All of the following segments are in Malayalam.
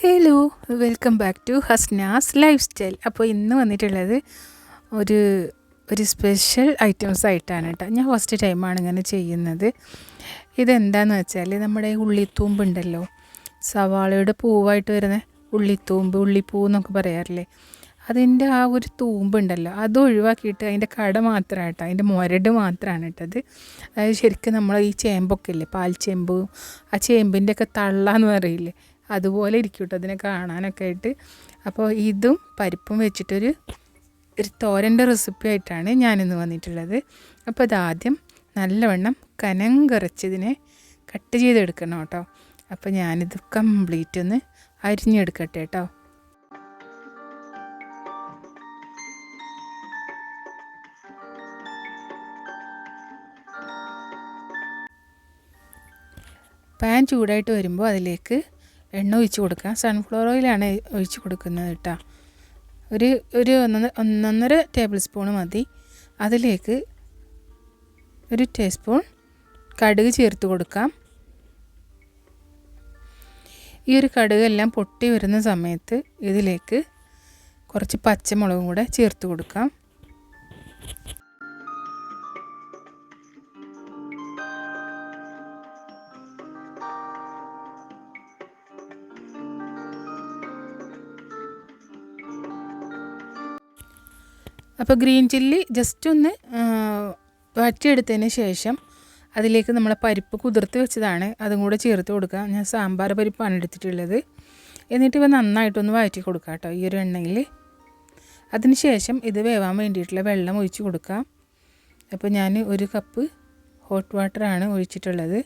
Hello welcome back to Hasnas lifestyle അപ്പോൾ ഇന്ന് വന്നിട്ടുള്ളത് ഒരു ഒരു സ്പെഷ്യൽ ഐറ്റംസ് ആയിട്ടാണ് കേട്ടോ ഞാൻ ഫസ്റ്റ് ടൈമാണ് ഇങ്ങനെ ചെയ്യുന്നത്. ഇതെന്താന്ന് വെച്ചാൽ നമ്മുടെ ഉള്ളിത്തൂമ്പ് ഉണ്ടല്ലോ. സവാളയുടെ പൂവായിട്ട് വരുന്ന ഉള്ളിത്തൂമ്പ് ഉള്ളിപ്പൂ എന്നൊക്കെ പറയാറില്ലേ? അതിന്റെ ആ ഒരു തൂമ്പുണ്ടല്ലോ അത് ഒഴിവാക്കിയിട്ട് അതിന്റെ കട മാത്രമാണ് കേട്ടോ അതിന്റെ മുരട് മാത്രമാണ് കേട്ടത് അതായത് ശരിക്കും നമ്മൾ ഈ ചേമ്പൊക്കെ ഇല്ലേ പാൽ ചേമ്പ് ആ ചേമ്പിന്റെ ഒക്കെ തള്ളാന്ന് പറയില്ലേ? അതുപോലെ ഇരിക്കും കേട്ടോ അതിനെ കാണാനൊക്കെ ആയിട്ട്. അപ്പോൾ ഇതും പരിപ്പും വെച്ചിട്ടൊരു ഒരു തോരന്റെ റെസിപ്പി ആയിട്ടാണ് ഞാനിന്ന് വന്നിട്ടുള്ളത്. അപ്പോൾ ഇതാദ്യം നല്ലവണ്ണം കനം കുറച്ചതിനെ കട്ട് ചെയ്തെടുക്കണം കേട്ടോ. അപ്പോൾ ഞാനിത് കംപ്ലീറ്റ് ഒന്ന് അരിഞ്ഞെടുക്കട്ടെ കേട്ടോ. പാൻ ചൂടായിട്ട് വരുമ്പോൾ അതിലേക്ക് എണ്ണ ഒഴിച്ച് കൊടുക്കുക. സൺഫ്ലവർ ഓയിലാണ് ഒഴിച്ച് കൊടുക്കുന്നത് കേട്ടോ. ഒരു ഒരു ഒന്നൊന്നര ടേബിൾ സ്പൂൺ മതി. അതിലേക്ക് ഒരു ടീസ്പൂൺ കടുക് ചേർത്ത് കൊടുക്കാം. ഈ ഒരു കടുകെല്ലാം പൊട്ടി വരുന്ന സമയത്ത് ഇതിലേക്ക് കുറച്ച് പച്ചമുളകും കൂടെ ചേർത്ത് കൊടുക്കാം. അപ്പോൾ ഗ്രീൻ ചില്ലി ജസ്റ്റ് ഒന്ന് വറ്റിയെടുത്തതിന് ശേഷം അതിലേക്ക് നമ്മൾ പരിപ്പ് കുതിർത്ത് വെച്ചതാണ്. അതും കൂടെ ചേർത്ത് കൊടുക്കുക ഞാൻ സാമ്പാർ പരിപ്പാണ് എടുത്തിട്ടുള്ളത്. എന്നിട്ട് ഇവ നന്നായിട്ടൊന്ന് വഴറ്റി കൊടുക്കുക കേട്ടോ ഈ ഒരു എണ്ണയിൽ അതിന് ശേഷം ഇത് വേവാൻ വേണ്ടിയിട്ടുള്ള വെള്ളം ഒഴിച്ച് കൊടുക്കാം. അപ്പോൾ ഞാൻ ഒരു കപ്പ് ഹോട്ട് വാട്ടറാണ് ഒഴിച്ചിട്ടുള്ളത്.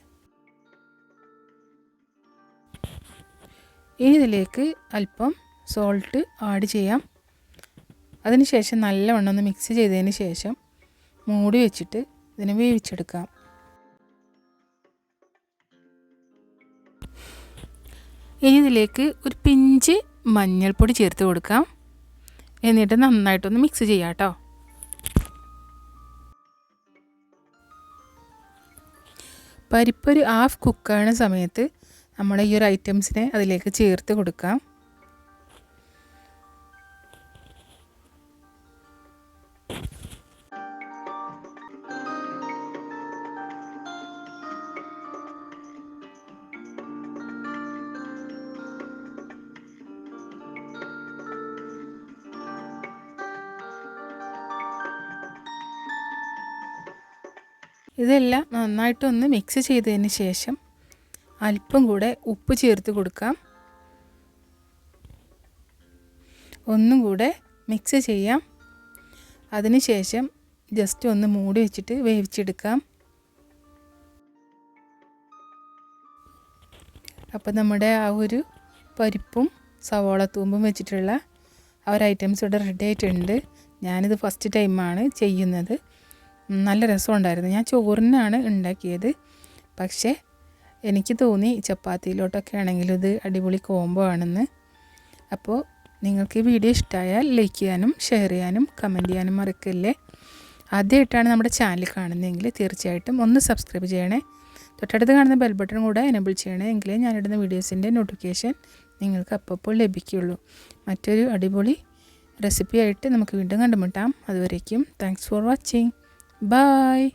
ഇനി ഇതിലേക്ക് അല്പം സോൾട്ട് ആഡ് ചെയ്യാം. അതിനുശേഷം നല്ലവണ്ണം ഒന്ന് മിക്സ് ചെയ്തതിന് ശേഷം മൂടി വെച്ചിട്ട് ഇതിനെ വേവിച്ചെടുക്കാം. ഇനി ഇതിലേക്ക് ഒരു പിഞ്ച് മഞ്ഞൾപ്പൊടി ചേർത്ത് കൊടുക്കാം. എന്നിട്ട് നന്നായിട്ടൊന്ന് മിക്സ് ചെയ്യാം കേട്ടോ പരിപ്പൊരു ഹാഫ് കുക്കാണ് സമയത്ത് നമ്മുടെ ഈ ഒരു ഐറ്റംസിനെ അതിലേക്ക് ചേർത്ത് കൊടുക്കാം. ഇതെല്ലാം നന്നായിട്ടൊന്ന് മിക്സ് ചെയ്തതിന് ശേഷം അല്പം കൂടെ ഉപ്പ് ചേർത്ത് കൊടുക്കാം. ഒന്നും കൂടെ മിക്സ് ചെയ്യാം. അതിനുശേഷം ജസ്റ്റ് ഒന്ന് മൂടി വെച്ചിട്ട് വേവിച്ചെടുക്കാം. അപ്പോൾ നമ്മുടെ ആ ഒരു പരിപ്പും സവോള തൂമ്പും വെച്ചിട്ടുള്ള ആ ഒരു ഐറ്റംസ് ഇവിടെ റെഡി ആയിട്ടുണ്ട്. ഞാനിത് ഫസ്റ്റ് ടൈമാണ് ചെയ്യുന്നത്. നല്ല രസമുണ്ടായിരുന്നു. ഞാൻ ചോറിനാണ് ഉണ്ടാക്കിയത്. പക്ഷേ എനിക്ക് തോന്നി ചപ്പാത്തിയിലോട്ടൊക്കെ ആണെങ്കിലും ഇത് അടിപൊളി കോംബോ ആണെന്ന്. അപ്പോൾ നിങ്ങൾക്ക് ഈ വീഡിയോ ഇഷ്ടമായാൽ ലൈക്ക് ചെയ്യാനും ഷെയർ ചെയ്യാനും കമന്റ് ചെയ്യാനും മറക്കല്ലേ? ആദ്യമായിട്ടാണ് നമ്മുടെ ചാനൽ കാണുന്നതെങ്കിൽ തീർച്ചയായിട്ടും ഒന്ന് സബ്സ്ക്രൈബ് ചെയ്യണേ. തൊട്ടടുത്ത് കാണുന്ന ബെൽ ബട്ടൺ കൂടെ എനബിൾ ചെയ്യണേ എങ്കിലേ ഞാനിടുന്ന വീഡിയോസിന്റെ നോട്ടിഫിക്കേഷൻ നിങ്ങൾക്ക് അപ്പോൾ ലഭിക്കുകയുള്ളൂ മറ്റൊരു അടിപൊളി റെസിപ്പിയായിട്ട് നമുക്ക് വീണ്ടും കണ്ടുമുട്ടാം. അതുവരേക്കും താങ്ക്സ് ഫോർ വാച്ചിങ് Bye.